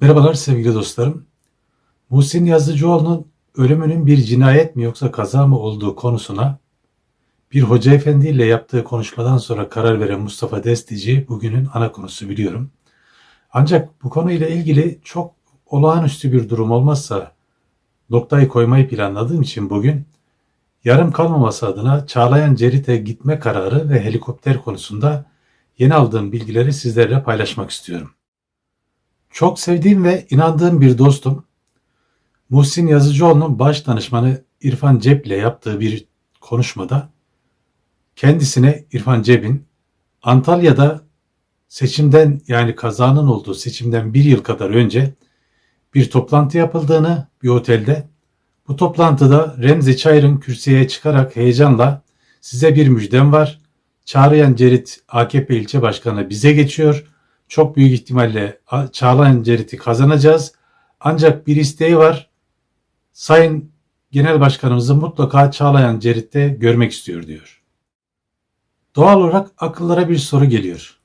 Merhabalar sevgili dostlarım. Muhsin Yazıcıoğlu'nun ölümünün bir cinayet mi yoksa kaza mı olduğu konusuna bir hoca efendi ile yaptığı konuşmadan sonra karar veren Mustafa Destici bugünün ana konusu biliyorum. Ancak bu konuyla ilgili çok olağanüstü bir durum olmazsa noktayı koymayı planladığım için bugün yarım kalmaması adına Çağlayan Cerit'e gitme kararı ve helikopter konusunda yeni aldığım bilgileri sizlerle paylaşmak istiyorum. Çok sevdiğim ve inandığım bir dostum, Muhsin Yazıcıoğlu'nun baş danışmanı İrfan Cep ile yaptığı bir konuşmada kendisine İrfan Cep'in Antalya'da seçimden yani kazanın olduğu seçimden bir yıl kadar önce bir toplantı yapıldığını bir otelde bu toplantıda Remzi Çayır'ın kürsüye çıkarak heyecanla size bir müjdem var. Çağlayan Cerit AKP ilçe başkanı bize geçiyor. Çok büyük ihtimalle Çağlayan Cerit'i kazanacağız. Ancak bir isteği var. Sayın Genel Başkanımızı mutlaka Çağlayan Cerit'te görmek istiyor diyor. Doğal olarak akıllara bir soru geliyor.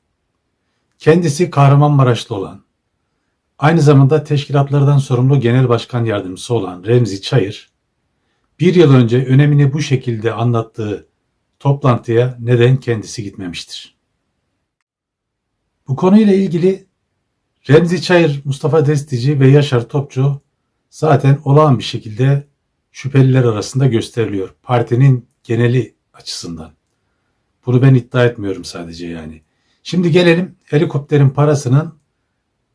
Kendisi Kahramanmaraşlı olan, aynı zamanda teşkilatlardan sorumlu genel başkan yardımcısı olan Remzi Çayır, bir yıl önce önemini bu şekilde anlattığı toplantıya neden kendisi gitmemiştir? Bu konuyla ilgili Remzi Çayır, Mustafa Destici ve Yaşar Topçu zaten olağan bir şekilde şüpheliler arasında gösteriliyor. Partinin geneli açısından. Bunu ben iddia etmiyorum sadece yani. Şimdi gelelim helikopterin parasının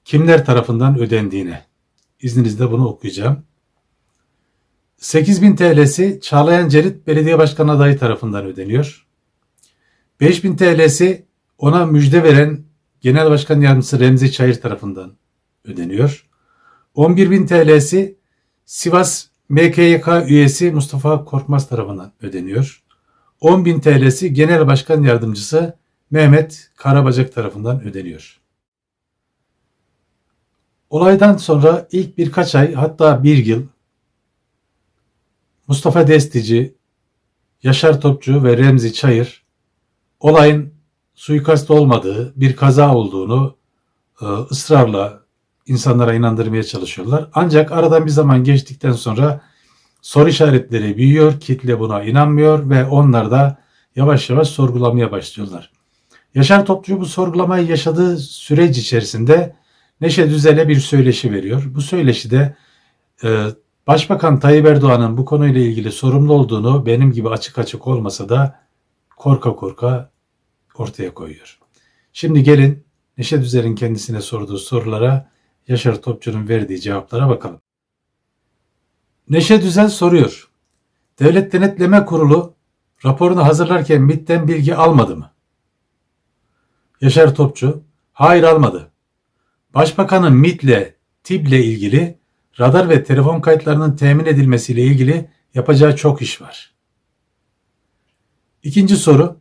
kimler tarafından ödendiğine. İzninizle bunu okuyacağım. 8000 TL'si Çağlayan Cerit Belediye Başkanı adayı tarafından ödeniyor. 5000 TL'si ona müjde veren Genel Başkan Yardımcısı Remzi Çayır tarafından ödeniyor. 11.000 TL'si Sivas MKYK üyesi Mustafa Korkmaz tarafından ödeniyor. 10.000 TL'si Genel Başkan Yardımcısı Mehmet Karabacak tarafından ödeniyor. Olaydan sonra ilk birkaç ay hatta bir yıl Mustafa Destici, Yaşar Topçu ve Remzi Çayır olayın suikast olmadığı, bir kaza olduğunu e, ısrarla insanlara inandırmaya çalışıyorlar. Ancak aradan bir zaman geçtikten sonra soru işaretleri büyüyor, kitle buna inanmıyor ve onlar da yavaş yavaş sorgulamaya başlıyorlar. Yaşar Topçu bu sorgulamayı yaşadığı süreç içerisinde Neşe Düzel'e bir söyleşi veriyor. Bu söyleşide e, Başbakan Tayyip Erdoğan'ın bu konuyla ilgili sorumlu olduğunu benim gibi açık açık olmasa da korka korka ortaya koyuyor. Şimdi gelin Neşe Düzel'in kendisine sorduğu sorulara Yaşar Topçu'nun verdiği cevaplara bakalım. Neşe Düzel soruyor. Devlet Denetleme Kurulu raporunu hazırlarken MİT'ten bilgi almadı mı? Yaşar Topçu, hayır almadı. Başbakanın MİT'le, TİB'le ilgili radar ve telefon kayıtlarının temin edilmesiyle ilgili yapacağı çok iş var. İkinci soru,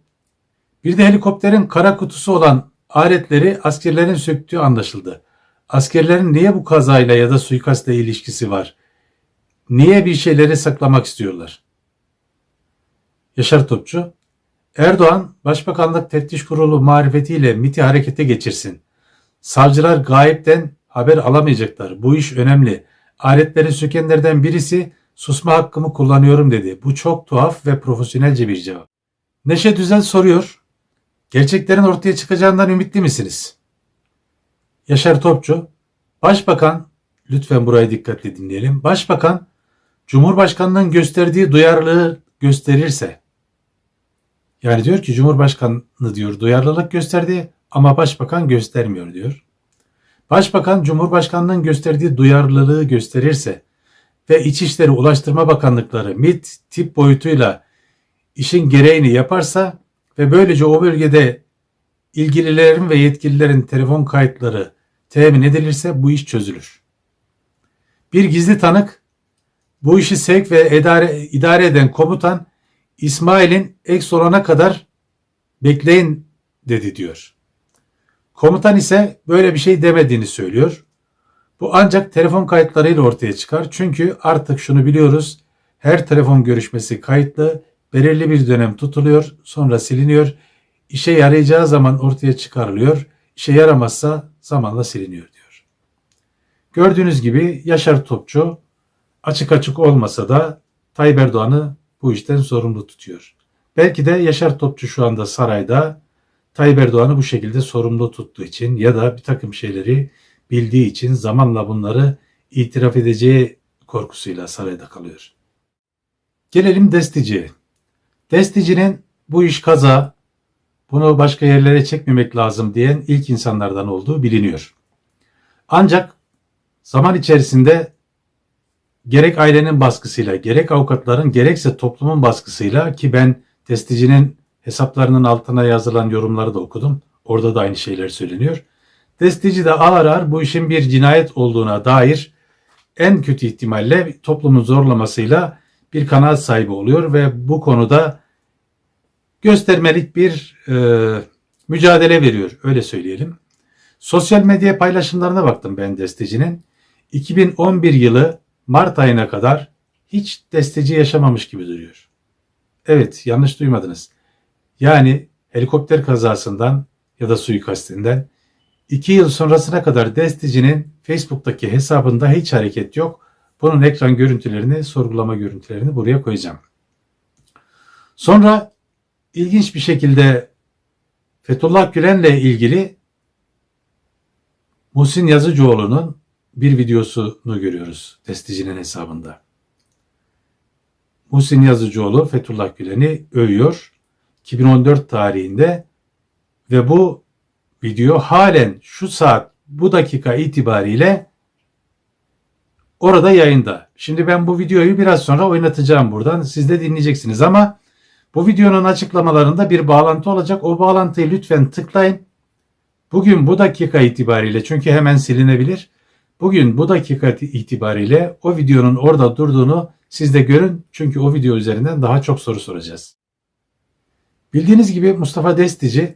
bir de helikopterin kara kutusu olan aletleri askerlerin söktüğü anlaşıldı. Askerlerin niye bu kazayla ya da suikastla ilişkisi var? Niye bir şeyleri saklamak istiyorlar? Yaşar Topçu, Erdoğan, Başbakanlık Teftiş Kurulu marifetiyle MIT'i harekete geçirsin. Savcılar gayipten haber alamayacaklar. Bu iş önemli. Aletleri sökenlerden birisi susma hakkımı kullanıyorum dedi. Bu çok tuhaf ve profesyonelce bir cevap. Neşe Düzel soruyor. Gerçeklerin ortaya çıkacağından ümitli misiniz? Yaşar Topçu, Başbakan, lütfen burayı dikkatle dinleyelim. Başbakan, Cumhurbaşkanının gösterdiği duyarlılığı gösterirse, yani diyor ki Cumhurbaşkanı diyor duyarlılık gösterdi ama Başbakan göstermiyor diyor. Başbakan Cumhurbaşkanının gösterdiği duyarlılığı gösterirse ve İçişleri Ulaştırma Bakanlıkları MIT tip boyutuyla işin gereğini yaparsa ve böylece o bölgede ilgililerin ve yetkililerin telefon kayıtları temin edilirse bu iş çözülür. Bir gizli tanık bu işi sevk ve idare, idare eden komutan İsmail'in eks olana kadar bekleyin dedi diyor. Komutan ise böyle bir şey demediğini söylüyor. Bu ancak telefon kayıtlarıyla ortaya çıkar. Çünkü artık şunu biliyoruz. Her telefon görüşmesi kayıtlı, belirli bir dönem tutuluyor, sonra siliniyor. İşe yarayacağı zaman ortaya çıkarılıyor. İşe yaramazsa zamanla siliniyor diyor. Gördüğünüz gibi Yaşar Topçu açık açık olmasa da Tayyip Erdoğan'ı bu işten sorumlu tutuyor. Belki de Yaşar Topçu şu anda sarayda Tayyip Erdoğan'ı bu şekilde sorumlu tuttuğu için ya da bir takım şeyleri bildiği için zamanla bunları itiraf edeceği korkusuyla sarayda kalıyor. Gelelim Destici'ye. Destici'nin bu iş kaza, bunu başka yerlere çekmemek lazım diyen ilk insanlardan olduğu biliniyor. Ancak zaman içerisinde gerek ailenin baskısıyla, gerek avukatların, gerekse toplumun baskısıyla ki ben Destici'nin hesaplarının altına yazılan yorumları da okudum. Orada da aynı şeyler söyleniyor. Destici de ağır ağır bu işin bir cinayet olduğuna dair en kötü ihtimalle toplumun zorlamasıyla bir kanaat sahibi oluyor ve bu konuda göstermelik bir e, mücadele veriyor öyle söyleyelim. Sosyal medya paylaşımlarına baktım ben Destici'nin. 2011 yılı Mart ayına kadar hiç desteci yaşamamış gibi duruyor. Evet yanlış duymadınız. Yani helikopter kazasından ya da suikastinden 2 yıl sonrasına kadar destecinin Facebook'taki hesabında hiç hareket yok. Bunun ekran görüntülerini, sorgulama görüntülerini buraya koyacağım. Sonra ilginç bir şekilde Fethullah Gülen'le ilgili Muhsin Yazıcıoğlu'nun bir videosunu görüyoruz destecinin hesabında. Muhsin Yazıcıoğlu Fethullah Gülen'i övüyor 2014 tarihinde ve bu video halen şu saat bu dakika itibariyle orada yayında. Şimdi ben bu videoyu biraz sonra oynatacağım buradan. Siz de dinleyeceksiniz ama bu videonun açıklamalarında bir bağlantı olacak. O bağlantıyı lütfen tıklayın. Bugün bu dakika itibariyle çünkü hemen silinebilir. Bugün bu dakika itibariyle o videonun orada durduğunu siz de görün. Çünkü o video üzerinden daha çok soru soracağız. Bildiğiniz gibi Mustafa Destici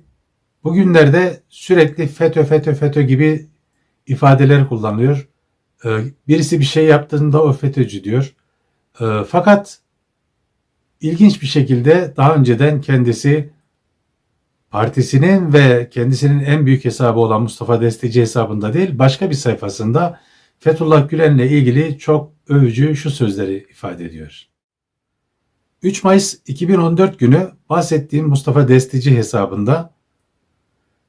bugünlerde sürekli FETÖ FETÖ FETÖ gibi ifadeler kullanıyor. Ee, birisi bir şey yaptığında o FETÖ'cü diyor. Ee, fakat ilginç bir şekilde daha önceden kendisi partisinin ve kendisinin en büyük hesabı olan Mustafa Destici hesabında değil başka bir sayfasında Fethullah Gülen'le ilgili çok övücü şu sözleri ifade ediyor. 3 Mayıs 2014 günü bahsettiğim Mustafa Destici hesabında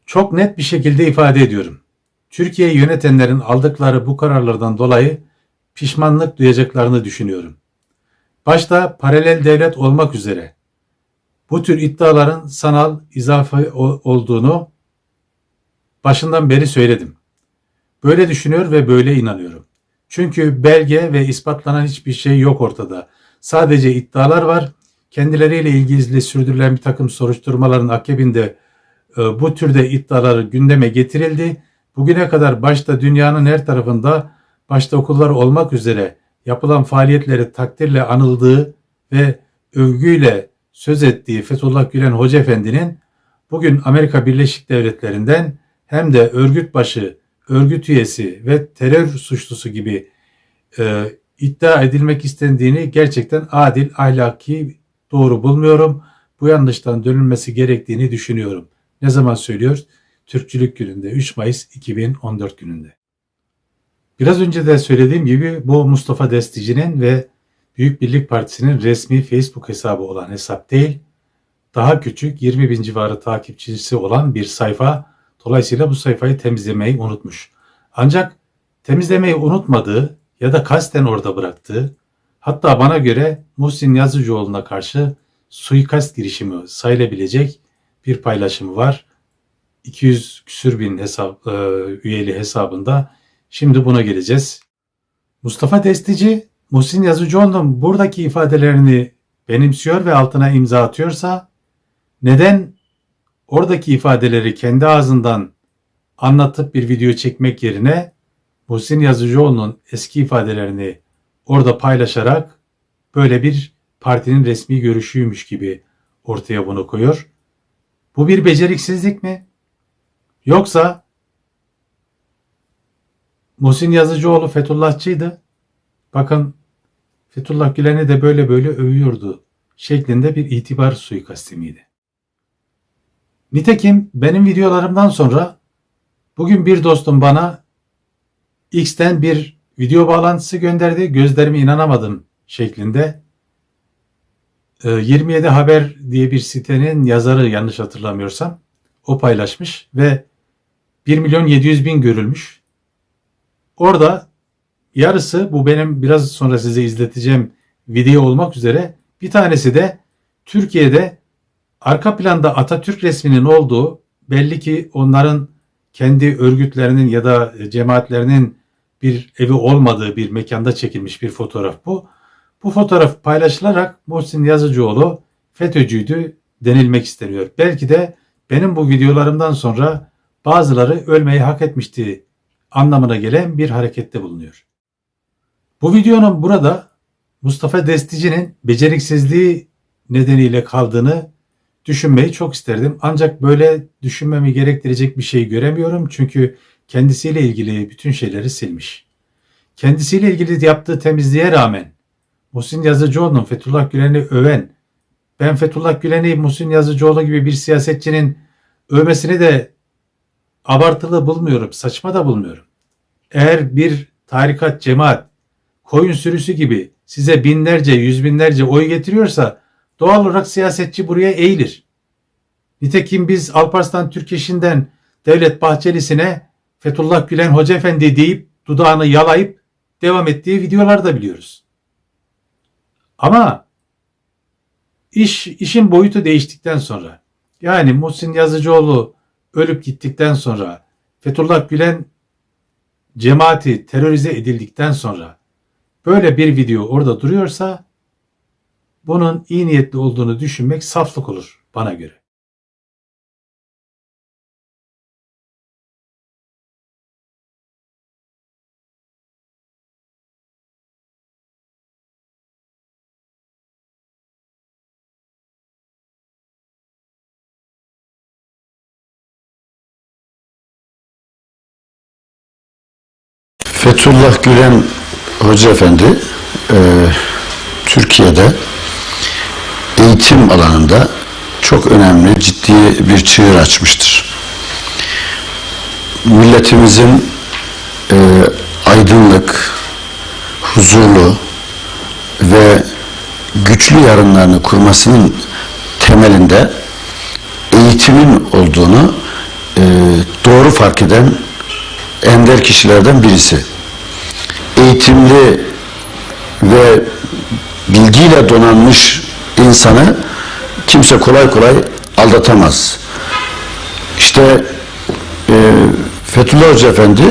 çok net bir şekilde ifade ediyorum. Türkiye'yi yönetenlerin aldıkları bu kararlardan dolayı pişmanlık duyacaklarını düşünüyorum. Başta paralel devlet olmak üzere bu tür iddiaların sanal izafe olduğunu başından beri söyledim. Böyle düşünüyor ve böyle inanıyorum. Çünkü belge ve ispatlanan hiçbir şey yok ortada. Sadece iddialar var. Kendileriyle ilgili sürdürülen bir takım soruşturmaların akabinde e, bu türde iddialar gündeme getirildi. Bugüne kadar başta dünyanın her tarafında başta okullar olmak üzere yapılan faaliyetleri takdirle anıldığı ve övgüyle söz ettiği Fethullah Gülen Hoca Efendi'nin bugün Amerika Birleşik Devletleri'nden hem de örgüt başı, örgüt üyesi ve terör suçlusu gibi e, iddia edilmek istendiğini gerçekten adil, ahlaki, doğru bulmuyorum. Bu yanlıştan dönülmesi gerektiğini düşünüyorum. Ne zaman söylüyor? Türkçülük gününde 3 Mayıs 2014 gününde. Biraz önce de söylediğim gibi bu Mustafa Destici'nin ve Büyük Birlik Partisi'nin resmi Facebook hesabı olan hesap değil, daha küçük 20 bin civarı takipçisi olan bir sayfa. Dolayısıyla bu sayfayı temizlemeyi unutmuş. Ancak temizlemeyi unutmadığı ya da kasten orada bıraktığı, hatta bana göre Muhsin Yazıcıoğlu'na karşı suikast girişimi sayılabilecek bir paylaşımı var. 200 küsür bin hesap, e, üyeli hesabında. Şimdi buna geleceğiz. Mustafa Destici, Muhsin Yazıcıoğlu'nun buradaki ifadelerini benimsiyor ve altına imza atıyorsa neden oradaki ifadeleri kendi ağzından anlatıp bir video çekmek yerine Muhsin Yazıcıoğlu'nun eski ifadelerini orada paylaşarak böyle bir partinin resmi görüşüymüş gibi ortaya bunu koyuyor. Bu bir beceriksizlik mi? Yoksa Muhsin Yazıcıoğlu Fethullahçıydı. Bakın Fethullah Gülen'i de böyle böyle övüyordu şeklinde bir itibar suikasti miydi? Nitekim benim videolarımdan sonra bugün bir dostum bana X'ten bir video bağlantısı gönderdi. Gözlerime inanamadım şeklinde. Ee, 27 Haber diye bir sitenin yazarı yanlış hatırlamıyorsam o paylaşmış ve 1 milyon 700 bin görülmüş. Orada yarısı bu benim biraz sonra size izleteceğim video olmak üzere bir tanesi de Türkiye'de arka planda Atatürk resminin olduğu belli ki onların kendi örgütlerinin ya da cemaatlerinin bir evi olmadığı bir mekanda çekilmiş bir fotoğraf bu. Bu fotoğraf paylaşılarak Muhsin Yazıcıoğlu FETÖ'cüydü denilmek isteniyor. Belki de benim bu videolarımdan sonra bazıları ölmeyi hak etmişti anlamına gelen bir harekette bulunuyor. Bu videonun burada Mustafa Destici'nin beceriksizliği nedeniyle kaldığını düşünmeyi çok isterdim. Ancak böyle düşünmemi gerektirecek bir şey göremiyorum. Çünkü kendisiyle ilgili bütün şeyleri silmiş. Kendisiyle ilgili yaptığı temizliğe rağmen Muhsin Yazıcıoğlu'nun Fethullah Gülen'i öven, ben Fethullah Gülen'i Muhsin Yazıcıoğlu gibi bir siyasetçinin övmesini de abartılı bulmuyorum, saçma da bulmuyorum. Eğer bir tarikat, cemaat, koyun sürüsü gibi size binlerce, yüz binlerce oy getiriyorsa doğal olarak siyasetçi buraya eğilir. Nitekim biz Alparslan Türkeş'inden Devlet Bahçeli'sine Fethullah Gülen Hoca Efendi deyip dudağını yalayıp devam ettiği videolar da biliyoruz. Ama iş işin boyutu değiştikten sonra yani Muhsin Yazıcıoğlu ölüp gittikten sonra Fethullah Gülen cemaati terörize edildikten sonra böyle bir video orada duruyorsa bunun iyi niyetli olduğunu düşünmek saflık olur bana göre. Fethullah Gülen Hoca Efendi e, Türkiye'de eğitim alanında çok önemli, ciddi bir çığır açmıştır. Milletimizin e, aydınlık, huzurlu ve güçlü yarınlarını kurmasının temelinde eğitimin olduğunu e, doğru fark eden ender kişilerden birisi. Eğitimli ve bilgiyle donanmış insanı kimse kolay kolay aldatamaz. İşte e, Fethullah Hoca Efendi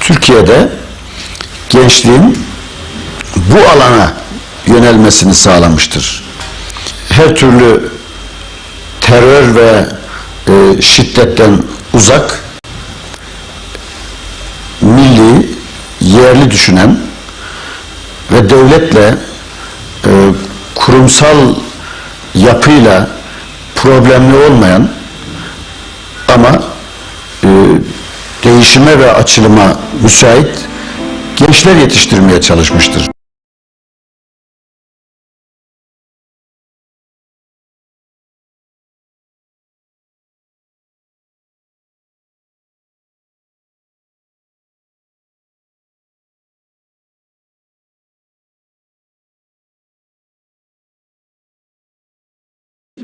Türkiye'de gençliğin bu alana yönelmesini sağlamıştır. Her türlü terör ve e, şiddetten uzak yerli düşünen ve devletle e, kurumsal yapıyla problemli olmayan ama e, değişime ve açılıma müsait gençler yetiştirmeye çalışmıştır.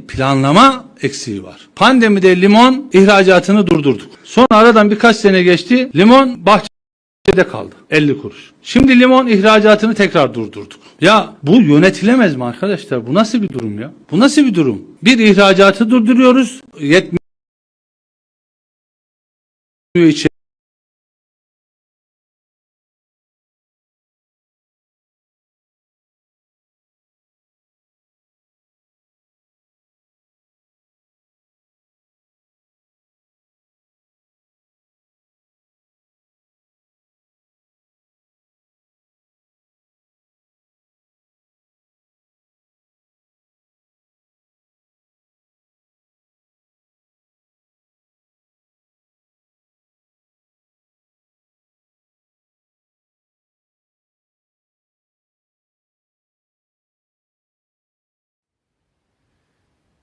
Planlama eksiği var. Pandemide limon ihracatını durdurduk. Sonra aradan birkaç sene geçti. Limon bahçede kaldı. 50 kuruş. Şimdi limon ihracatını tekrar durdurduk. Ya bu yönetilemez mi arkadaşlar? Bu nasıl bir durum ya? Bu nasıl bir durum? Bir ihracatı durduruyoruz. Yetmiyor içi.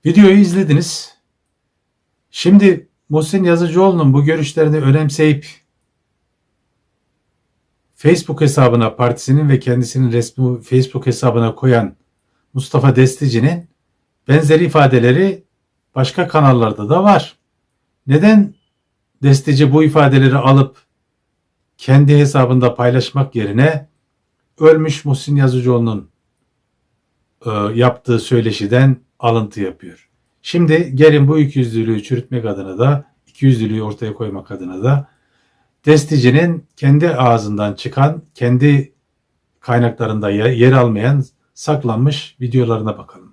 Videoyu izlediniz. Şimdi Muhsin Yazıcıoğlu'nun bu görüşlerini önemseyip Facebook hesabına partisinin ve kendisinin resmi Facebook hesabına koyan Mustafa Destici'nin benzeri ifadeleri başka kanallarda da var. Neden Destici bu ifadeleri alıp kendi hesabında paylaşmak yerine ölmüş Muhsin Yazıcıoğlu'nun e, yaptığı söyleşiden alıntı yapıyor. Şimdi gelin bu ikiyüzlülüğü çürütmek adına da, ikiyüzlülüğü ortaya koymak adına da Destici'nin kendi ağzından çıkan, kendi kaynaklarında yer almayan saklanmış videolarına bakalım.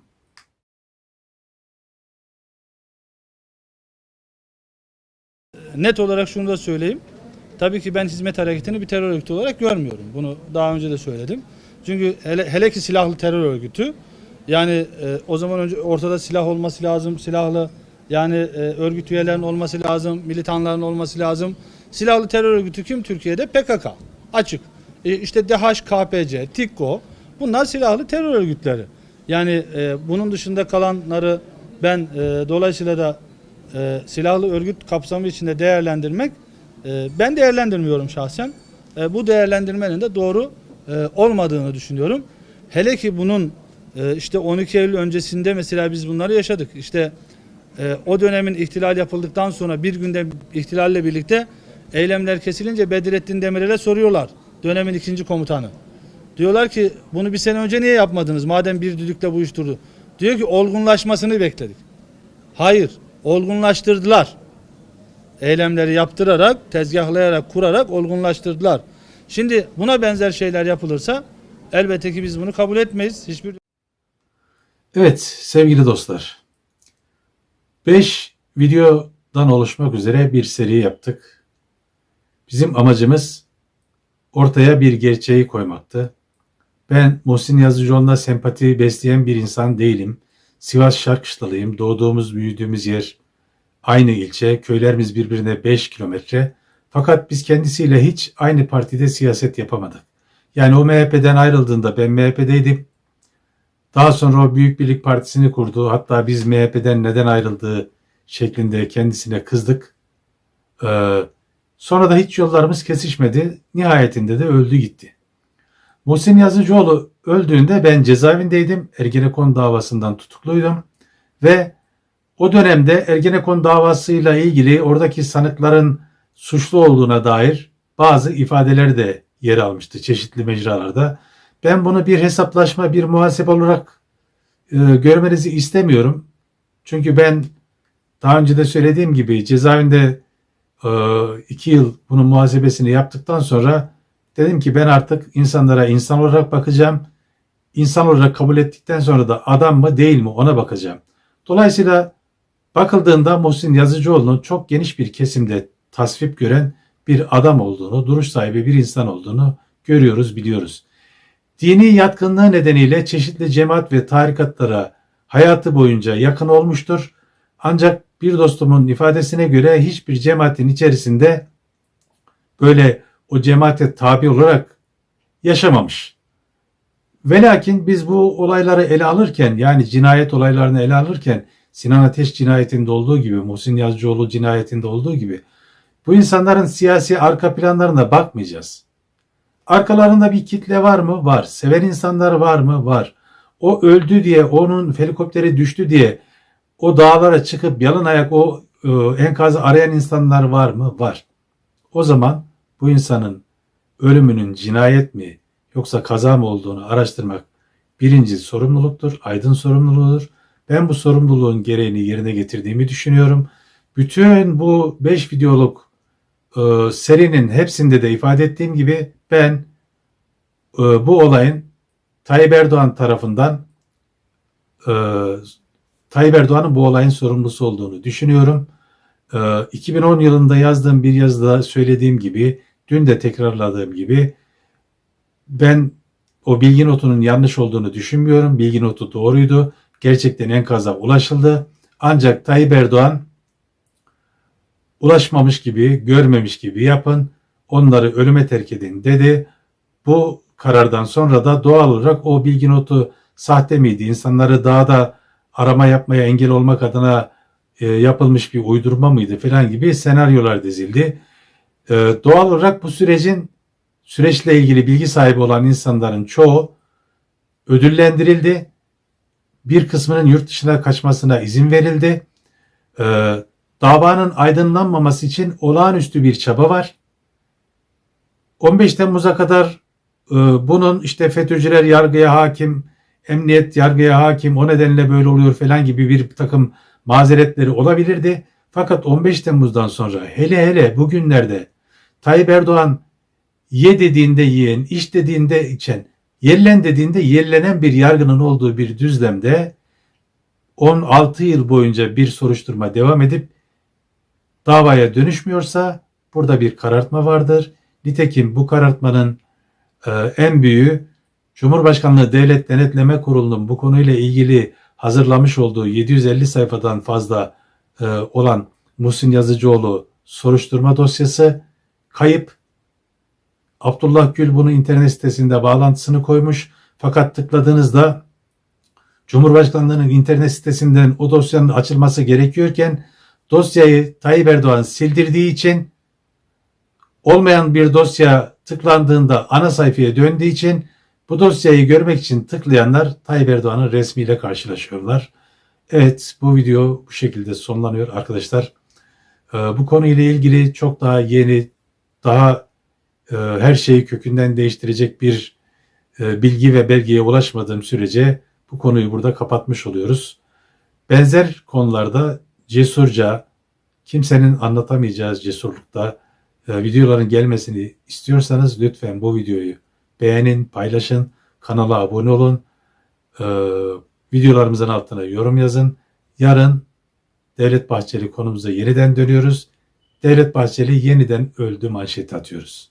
net olarak şunu da söyleyeyim. Tabii ki ben hizmet hareketini bir terör örgütü olarak görmüyorum. Bunu daha önce de söyledim. Çünkü hele, hele ki silahlı terör örgütü yani e, o zaman önce ortada silah olması lazım. Silahlı yani e, örgüt üyelerinin olması lazım. Militanların olması lazım. Silahlı terör örgütü kim Türkiye'de? PKK. Açık. E, işte DHKPC, TİKKO bunlar silahlı terör örgütleri. Yani e, bunun dışında kalanları ben e, dolayısıyla da e, silahlı örgüt kapsamı içinde değerlendirmek e, ben değerlendirmiyorum şahsen. E, bu değerlendirmenin de doğru e, olmadığını düşünüyorum. Hele ki bunun e, işte 12 Eylül öncesinde mesela biz bunları yaşadık. İşte e, o dönemin ihtilal yapıldıktan sonra bir günde ihtilalle birlikte eylemler kesilince Bedrettin Demirel'e soruyorlar. Dönemin ikinci komutanı. Diyorlar ki bunu bir sene önce niye yapmadınız madem bir düdükle bu iş durdu. Diyor ki olgunlaşmasını bekledik. Hayır, olgunlaştırdılar. Eylemleri yaptırarak, tezgahlayarak, kurarak olgunlaştırdılar. Şimdi buna benzer şeyler yapılırsa elbette ki biz bunu kabul etmeyiz. Hiçbir Evet sevgili dostlar. 5 videodan oluşmak üzere bir seri yaptık. Bizim amacımız ortaya bir gerçeği koymaktı. Ben Muhsin Yazıcıoğlu'na sempati besleyen bir insan değilim. Sivas Şarkışlalıyım. Doğduğumuz, büyüdüğümüz yer aynı ilçe. Köylerimiz birbirine 5 kilometre. Fakat biz kendisiyle hiç aynı partide siyaset yapamadık. Yani o MHP'den ayrıldığında ben MHP'deydim. Daha sonra o Büyük Birlik Partisi'ni kurdu. Hatta biz MHP'den neden ayrıldığı şeklinde kendisine kızdık. Ee, sonra da hiç yollarımız kesişmedi. Nihayetinde de öldü gitti. Muhsin Yazıcıoğlu öldüğünde ben cezaevindeydim. Ergenekon davasından tutukluydum. Ve o dönemde Ergenekon davasıyla ilgili oradaki sanıkların suçlu olduğuna dair bazı ifadeler de yer almıştı çeşitli mecralarda. Ben bunu bir hesaplaşma, bir muhasebe olarak e, görmenizi istemiyorum. Çünkü ben daha önce de söylediğim gibi cezaevinde e, iki yıl bunun muhasebesini yaptıktan sonra dedim ki ben artık insanlara insan olarak bakacağım. İnsan olarak kabul ettikten sonra da adam mı değil mi ona bakacağım. Dolayısıyla bakıldığında Muhsin Yazıcıoğlu'nun çok geniş bir kesimde tasvip gören bir adam olduğunu, duruş sahibi bir insan olduğunu görüyoruz, biliyoruz. Dini yatkınlığı nedeniyle çeşitli cemaat ve tarikatlara hayatı boyunca yakın olmuştur. Ancak bir dostumun ifadesine göre hiçbir cemaatin içerisinde böyle o cemaate tabi olarak yaşamamış. Ve lakin biz bu olayları ele alırken yani cinayet olaylarını ele alırken Sinan Ateş cinayetinde olduğu gibi, Muhsin Yazıcıoğlu cinayetinde olduğu gibi bu insanların siyasi arka planlarına bakmayacağız. Arkalarında bir kitle var mı? Var. Seven insanlar var mı? Var. O öldü diye, onun helikopteri düştü diye o dağlara çıkıp yalın ayak o e, enkazı arayan insanlar var mı? Var. O zaman bu insanın ölümünün cinayet mi yoksa kaza mı olduğunu araştırmak birinci sorumluluktur, aydın sorumluluğudur. Ben bu sorumluluğun gereğini yerine getirdiğimi düşünüyorum. Bütün bu 5 videoluk e, serinin hepsinde de ifade ettiğim gibi ben e, bu olayın Tayyip Erdoğan tarafından e, Tayyip Erdoğan'ın bu olayın sorumlusu olduğunu düşünüyorum. E, 2010 yılında yazdığım bir yazıda söylediğim gibi, dün de tekrarladığım gibi ben o bilgi notunun yanlış olduğunu düşünmüyorum. Bilgi notu doğruydu. Gerçekten enkaza ulaşıldı. Ancak Tayyip Erdoğan ulaşmamış gibi, görmemiş gibi yapın. Onları ölüme terk edin dedi. Bu karardan sonra da doğal olarak o bilgi notu sahte miydi? İnsanları dağda arama yapmaya engel olmak adına e, yapılmış bir uydurma mıydı falan gibi senaryolar dizildi. E, doğal olarak bu sürecin süreçle ilgili bilgi sahibi olan insanların çoğu ödüllendirildi. Bir kısmının yurt dışına kaçmasına izin verildi. Ee, davanın aydınlanmaması için olağanüstü bir çaba var. 15 Temmuz'a kadar e, bunun işte FETÖ'cüler yargıya hakim, emniyet yargıya hakim, o nedenle böyle oluyor falan gibi bir takım mazeretleri olabilirdi. Fakat 15 Temmuz'dan sonra hele hele bugünlerde Tayyip Erdoğan ye dediğinde yiyen, iç dediğinde içen, yellen dediğinde yellenen bir yargının olduğu bir düzlemde 16 yıl boyunca bir soruşturma devam edip davaya dönüşmüyorsa burada bir karartma vardır. Nitekim bu karartmanın e, en büyüğü Cumhurbaşkanlığı Devlet Denetleme Kurulu'nun bu konuyla ilgili hazırlamış olduğu 750 sayfadan fazla e, olan Muhsin Yazıcıoğlu soruşturma dosyası kayıp. Abdullah Gül bunu internet sitesinde bağlantısını koymuş. Fakat tıkladığınızda Cumhurbaşkanlığının internet sitesinden o dosyanın açılması gerekiyorken dosyayı Tayyip Erdoğan sildirdiği için olmayan bir dosya tıklandığında ana sayfaya döndüğü için bu dosyayı görmek için tıklayanlar Tayyip Erdoğan'ın resmiyle karşılaşıyorlar. Evet bu video bu şekilde sonlanıyor arkadaşlar. Ee, bu konuyla ilgili çok daha yeni, daha e, her şeyi kökünden değiştirecek bir e, bilgi ve belgeye ulaşmadığım sürece bu konuyu burada kapatmış oluyoruz. Benzer konularda cesurca, kimsenin anlatamayacağı cesurlukta videoların gelmesini istiyorsanız lütfen bu videoyu beğenin, paylaşın, kanala abone olun, e, videolarımızın altına yorum yazın. Yarın Devlet Bahçeli konumuza yeniden dönüyoruz. Devlet Bahçeli yeniden öldü manşeti atıyoruz.